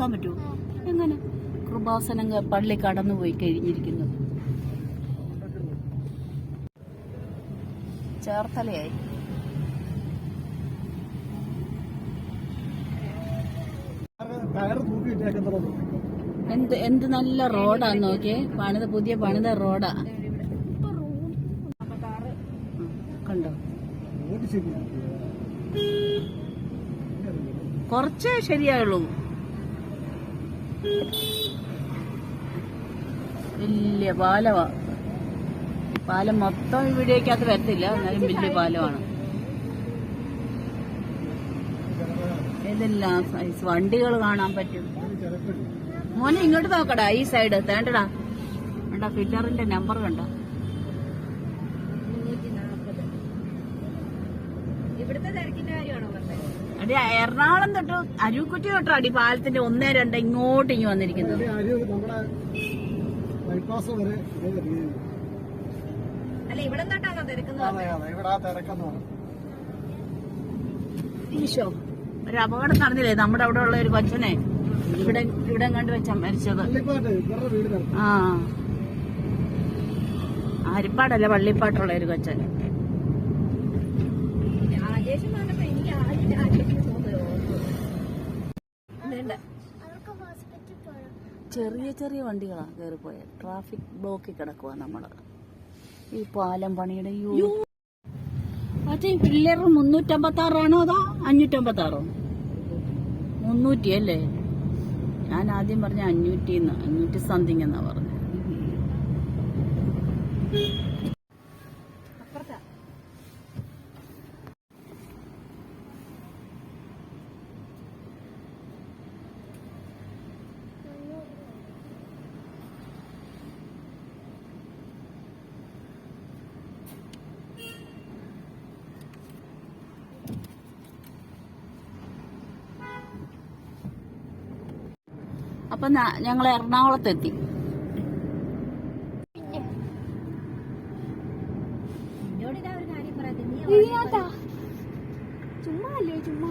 എടുക്കാൻ പറ്റുമോ? എങ്ങനെ? കൃപാസനം പള്ളി കടന്നു പോയി കഴിഞ്ഞിരിക്കുന്നു. ചേർത്തലയായി. എന്ത് എന്ത് നല്ല റോഡാന്ന് നോക്കിയേ? പണിത പുതിയ പണിത റോഡാ. കണ്ടോ? കുറച്ചേ ശരിയായുള്ളൂ. വലിയ പാലമാ പാലം മൊത്തം ഈ വരത്തില്ല എന്നാലും വലിയ പാലമാണ്. ഏതെല്ലാം സൈസ് വണ്ടികൾ കാണാൻ പറ്റും. മോനെ ഇങ്ങോട്ട് നോക്കടാ ഈ സൈഡ് തേണ്ടടാ. വേണ്ട ഫില്ലറിന്റെ നമ്പർ കണ്ട. ഇവിടുത്തെ തിരക്കിന്റെ കാര്യമാണോ പറഞ്ഞത് അടി എറണാകുളം തൊട്ട് അരുക്കുറ്റി തൊട്ട് അടി പാലത്തിന്റെ ഒന്നേ രണ്ട് ഇങ്ങോട്ട് ഇങ്ങ് വന്നിരിക്കുന്നത്. അല്ല ഇവിടെ തൊട്ടാണോ തിരക്കുന്നത്? ഈശോ ഒരു അപകടം നടന്നില്ലേ? നമ്മുടെ അവിടെ ഉള്ള ഒരു കൊച്ചനെ ഇവിടെ ഇവിടെ കണ്ടു വെച്ച മരിച്ചത്. ആ. ഹരിപ്പാടല്ല പള്ളിപ്പാട്ടുള്ള ഒരു കൊച്ചൻ. ചെറിയ ചെറിയ വണ്ടികളാ കയറിപ്പോയ ട്രാഫിക് ബ്ലോക്കിൽ കിടക്കുക നമ്മൾ. ഈ പാലം പണിയുടെ പിള്ളേർ മുന്നൂറ്റമ്പത്തി ആറാണോ അതോ അഞ്ഞൂറ്റമ്പത്തി ആറോ മുന്നൂറ്റി അല്ലേ ഞാൻ ആദ്യം പറഞ്ഞ അഞ്ഞൂറ്റി അഞ്ഞൂറ്റി സംതിങ് എന്നാ പറഞ്ഞത് അപ്പൊ ഞങ്ങൾ എറണാകുളത്തെത്തി. ഒരു ചുമ്മാ. അല്ലേ ചുമ്മാ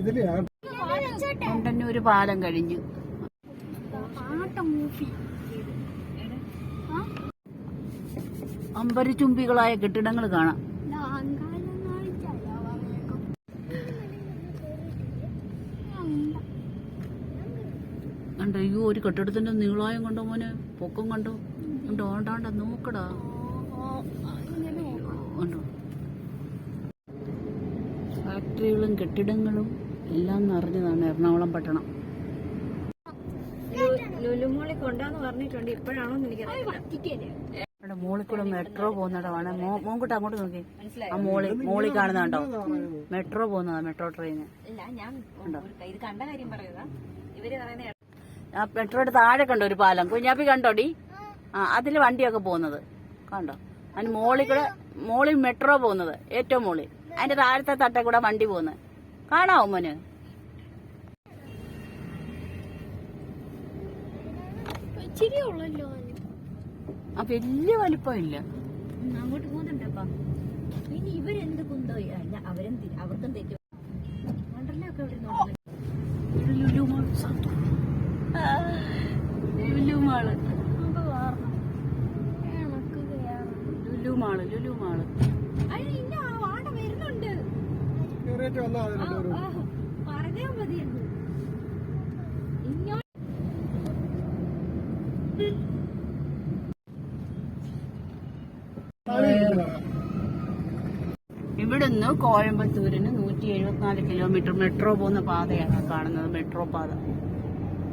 ഇതിലെയാ. മുണ്ടന്നൂർ പാലം കഴിഞ്ഞു. അമ്പരചുംബികളായ കെട്ടിടങ്ങൾ കാണാം. കണ്ടോ അയ്യോ ഒരു കെട്ടിടത്തിന്റെ നീളായം കണ്ടോ മോനെ? പൊക്കം കണ്ടോ? കണ്ടോ ഓണ്ടാണ്ട നോക്കടാ. കണ്ടോ? ഫാക്ടറികളും കെട്ടിടങ്ങളും എല്ലാം നിറഞ്ഞതാണ് എറണാകുളം പട്ടണം. ലുലുമോളി കൊണ്ടാന്ന് പറഞ്ഞിട്ടുണ്ട്. ഇപ്പോഴാണോ എനിക്കറിയാം അവിടെ മോളിൽ കൂടെ മെട്രോ പോകുന്നിടമാണ് മോൻകുട്ടി അങ്ങോട്ട് നോക്കി. മനസ്സിലായി? ആ മോളി മോളി കാണുന്നുണ്ടോ മെട്രോ പോകുന്നതാ മെട്രോ ട്രെയിന്. ഇല്ല ഞാൻ ഇത് കണ്ട കാര്യം പറയുക ഇവർ പറയുന്ന ആ മെട്രോയുടെ താഴെ കണ്ടോ ഒരു പാലം? കുഞ്ഞാപ്പി കണ്ടോടി ആ അതിൽ വണ്ടിയൊക്കെ പോകുന്നത്. കണ്ടോ? അതിന് മോളിൽ കൂടെ മോളിൽ മെട്രോ പോകുന്നത്. ഏറ്റവും മോളി അതിന്റെ താഴത്തെ തട്ടെ കൂടെ വണ്ടി പോകുന്നത്. കാണാവോ മോന്? ഇച്ചിരി ഉള്ളല്ലോ ആ വലിയ വലിപ്പമില്ല. അങ്ങോട്ട് പോകുന്നുണ്ടപ്പാ. പിന്നെ ഇവരെന്ത് കുന്തോ? അല്ല അവരും അവർക്കും തെറ്റും? അവിടെ നോക്കുന്നത് ഒരു Lulu mall Lulu mall Lulu mall Lulu mall വരുന്നുണ്ട്. കയറിയിട്ട് വന്നാൽ മതി ആ, രണ്ടുപേരും. ആ, പറഞ്ഞാ മതിയായിരുന്നു ഇങ്ങോട്ട് ഇവിടുന്ന് കോയമ്പത്തൂരിന് നൂറ്റി എഴുപത്തിനാല് കിലോമീറ്റർ മെട്രോ പോകുന്ന പാതയാണ് കാണുന്നത്. മെട്രോ പാത.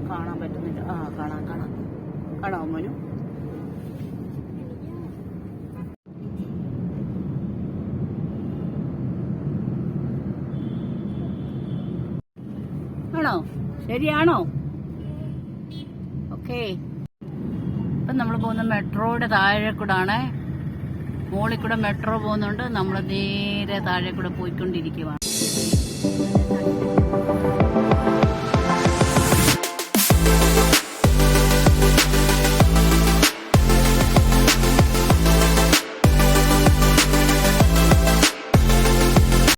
കാണാൻ പറ്റുന്നില്ല. ആ കാണാം കാണാം. കാണാമോ മനു. ആണോ? ശരിയാണോ? ഓക്കേ ഇപ്പം നമ്മൾ പോകുന്ന മെട്രോയുടെ താഴെ കൂടാണ്. മോളിൽ കൂടെ മെട്രോ പോകുന്നുണ്ട് നമ്മൾ നേരെ താഴെ കൂടെ പോയിക്കൊണ്ടിരിക്കുവാണ്